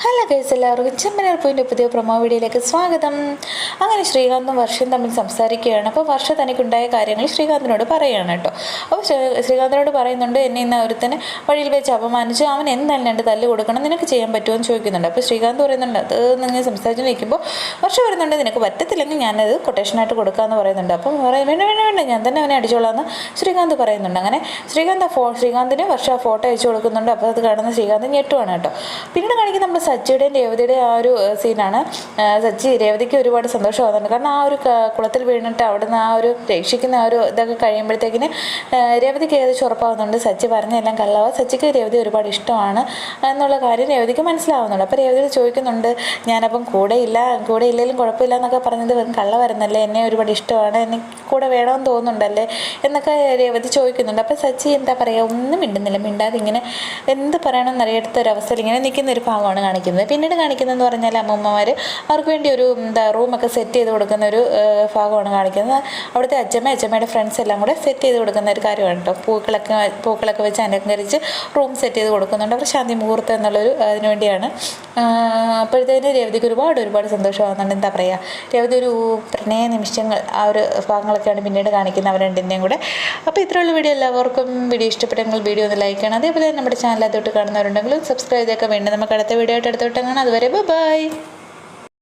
Hello guys എല്ലാവർക്കും ചെമ്മനാർ പോയിന്റെ പുതിയ promo വീഡിയോയിലേക്ക് സ്വാഗതം. അങ്ങനെ ശ്രീകാന്തും വർഷയും തമ്മിൽ സംസാരിക്കുകയാണ്. അപ്പോൾ വർഷ തനിക്കുണ്ടായ കാര്യങ്ങൾ ശ്രീകാന്തിനോട് പറയുകയാണ് കേട്ടോ. അപ്പോൾ ശ്രീ- ശ്രീകാന്തിനോട് പറയുന്നുണ്ട് എന്നെ ഇന്ന് ഒരുത്തനെ വഴിയിൽ വെച്ച് അപമാനിച്ചു. അവൻ എന്തായാലും രണ്ട് തല്ല് കൊടുക്കണം. നിനക്ക് ചെയ്യാൻ പറ്റുമോ? എന്ന് ചോദിക്കുന്നുണ്ട്. അപ്പോൾ ശ്രീകാന്ത് പറയുന്നുണ്ട് അത് നിങ്ങൾ സംസാരിച്ച് നിൽക്കുമ്പോൾ വർഷ പറയുന്നുണ്ട് നിനക്ക് പറ്റത്തില്ലെങ്കിൽ ഞാനത് കൊട്ടേഷനായിട്ട് കൊടുക്കാമെന്ന് പറയുന്നുണ്ട്. അപ്പം പറയും വേണ്ട വേണ്ട വേണ്ട. ഞാൻ തന്നെ അവനെ അടിച്ചോളാമെന്ന് ശ്രീകാന്ത് പറയുന്നുണ്ട്. അങ്ങനെ ശ്രീകാന്ത് ഫോ ശ്രീകാന്തിന് വർഷ ഫോട്ടോ അയച്ചു കൊടുക്കുന്നുണ്ട്. അപ്പോൾ അത് കാണുന്ന ശ്രീകാന്ത് ഞെട്ടുവാണ് കേട്ടോ. പിന്നീട് കാണിക്കുന്ന നമ്മുടെ സച്ചിയുടെയും രേവതിയുടെയും ആ ഒരു സീനാണ്. സച്ചി രേവതിക്ക് ഒരുപാട് സന്തോഷം ആവുന്നുണ്ട് കാരണം ആ ഒരു കുളത്തിൽ വീണിട്ട് അവിടുന്ന് ആ ഒരു രക്ഷിക്കുന്ന ആ ഒരു ഇതൊക്കെ കഴിയുമ്പോഴത്തേക്കിന് രേവതിക്ക് ഏകദേശം ഉറപ്പാവുന്നുണ്ട്. സച്ചി പറഞ്ഞെല്ലാം കള്ളവാ. സച്ചിക്ക് രേവതി ഒരുപാട് ഇഷ്ടമാണ് എന്നുള്ള കാര്യം രേവതിക്ക് മനസ്സിലാവുന്നുണ്ട്. അപ്പോൾ രേവതി ചോദിക്കുന്നുണ്ട് ഞാനപ്പം കൂടെ ഇല്ല കൂടെ ഇല്ലെങ്കിലും കുഴപ്പമില്ല എന്നൊക്കെ പറഞ്ഞത് വെറും കള്ള വരുന്നല്ലേ എന്നെ ഒരുപാട് ഇഷ്ടമാണ്. എന്നെ കൂടെ വേണമെന്ന് തോന്നുന്നുണ്ടല്ലേ? എന്നൊക്കെ രേവതി ചോദിക്കുന്നുണ്ട്. അപ്പോൾ സച്ചി എന്താ പറയുക ഒന്നും മിണ്ടുന്നില്ല. മിണ്ടാതെ ഇങ്ങനെ എന്ത് പറയണമെന്ന് അറിയാത്ത ഒരു അവസ്ഥയിൽ ഇങ്ങനെ നിൽക്കുന്ന ഒരു ഭാഗമാണ് കാണിക്കുന്നത് പിന്നീട് കാണിക്കുന്നതെന്ന് പറഞ്ഞാൽ അമ്മൂമ്മമാർ അവർക്ക് വേണ്ടി ഒരു എന്താ റൂമൊക്കെ സെറ്റ് ചെയ്ത് കൊടുക്കുന്ന ഒരു ഭാഗമാണ് കാണിക്കുന്നത്. അവിടുത്തെ അച്ഛമ്മ അച്ഛമ്മയുടെ ഫ്രണ്ട്സ് എല്ലാം കൂടെ സെറ്റ് ചെയ്ത് കൊടുക്കുന്ന ഒരു കാര്യമാണ് കേട്ടോ പൂക്കളൊക്കെ പൂക്കളൊക്കെ വെച്ച് അലങ്കരിച്ച് റൂം സെറ്റ് ചെയ്ത് കൊടുക്കുന്നുണ്ട്. അവർ ശാന്തി മുഹൂർത്തം എന്നുള്ളൊരു അതിന് വേണ്ടിയാണ്. അപ്പോഴത്തേന് രേവതിക്ക് ഒരുപാട് ഒരുപാട് സന്തോഷമാകുന്നുണ്ട് എന്താ പറയുക രേവതി ഒരു പ്രണയ നിമിഷങ്ങൾ ആ ഒരു ഭാഗങ്ങളൊക്കെയാണ് പിന്നീട് കാണിക്കുന്നത് അവർ രണ്ടിന്റെയും കൂടെ. അപ്പോൾ ഇത്രയുള്ള വീഡിയോ. എല്ലാവർക്കും വീഡിയോ ഇഷ്ടപ്പെട്ടെങ്കിൽ വീഡിയോ ഒന്ന് ലൈക്ക് ചെയ്യണം. അതേപോലെ നമ്മുടെ ചാനൽ അതോട്ട് കാണുന്നവരുണ്ടെങ്കിലും സബ്സ്ക്രൈബ് ചെയ്തൊക്കെ വേണ്ടി നമുക്ക് അടുത്ത വീഡിയോ ആയിട്ട് അടുത്തോട്ട് കാണാം അതുവരെ ബൈ.